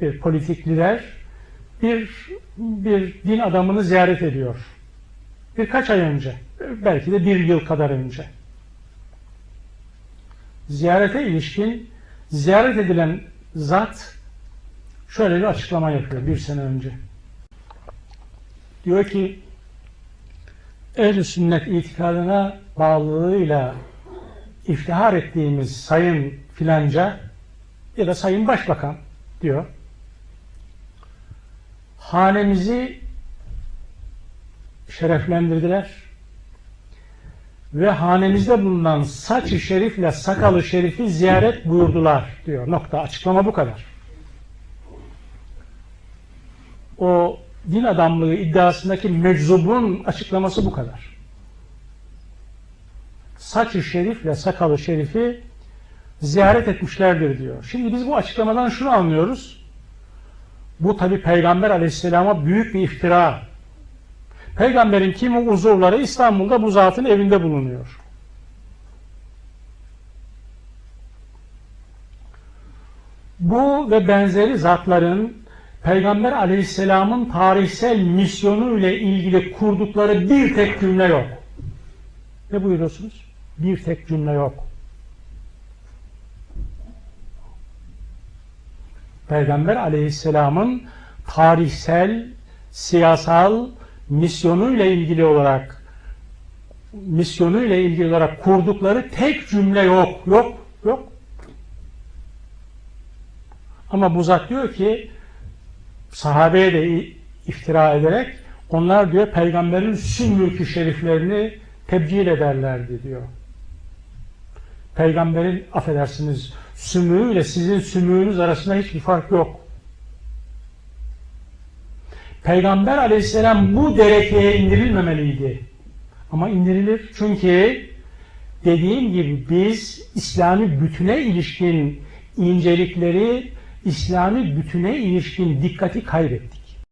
bir politik lider bir bir din adamını ziyaret ediyor. Birkaç ay önce, belki de bir yıl kadar önce. Ziyarete ilişkin ziyaret edilen zat şöyle bir açıklama yapıyor bir sene önce. Diyor ki ehl sünnet itikadına bağlılığıyla iftihar ettiğimiz sayın filanca ya da sayın başbakan diyor. Hanemizi şereflendirdiler ve hanemizde bulunan saç-ı şerifle sakalı şerifi ziyaret buyurdular diyor. Nokta. Açıklama bu kadar. O din adamlığı iddiasındaki meczubun açıklaması bu kadar. Saç-ı şerifle sakalı şerifi ziyaret etmişlerdir diyor. Şimdi biz bu açıklamadan şunu anlıyoruz. Bu tabi Peygamber aleyhisselama büyük bir iftira. Peygamberin kimi uzuvları İstanbul'da bu zatın evinde bulunuyor. Bu ve benzeri zatların Peygamber aleyhisselamın tarihsel misyonu ile ilgili kurdukları bir tek cümle yok. Ne buyuruyorsunuz? Bir tek cümle yok. Peygamber aleyhisselamın tarihsel, siyasal misyonu ile ilgili olarak misyonu ile ilgili olarak kurdukları tek cümle yok. Yok. Yok. Ama bu zat diyor ki sahabeye de iftira ederek onlar diyor peygamberin sünnü şeriflerini tebcil ederlerdi diyor. Peygamberin affedersiniz sümüğü ile sizin sümüğünüz arasında hiçbir fark yok. Peygamber aleyhisselam bu derekeye indirilmemeliydi. Ama indirilir. Çünkü dediğim gibi biz İslami bütüne ilişkin incelikleri, İslami bütüne ilişkin dikkati kaybettik.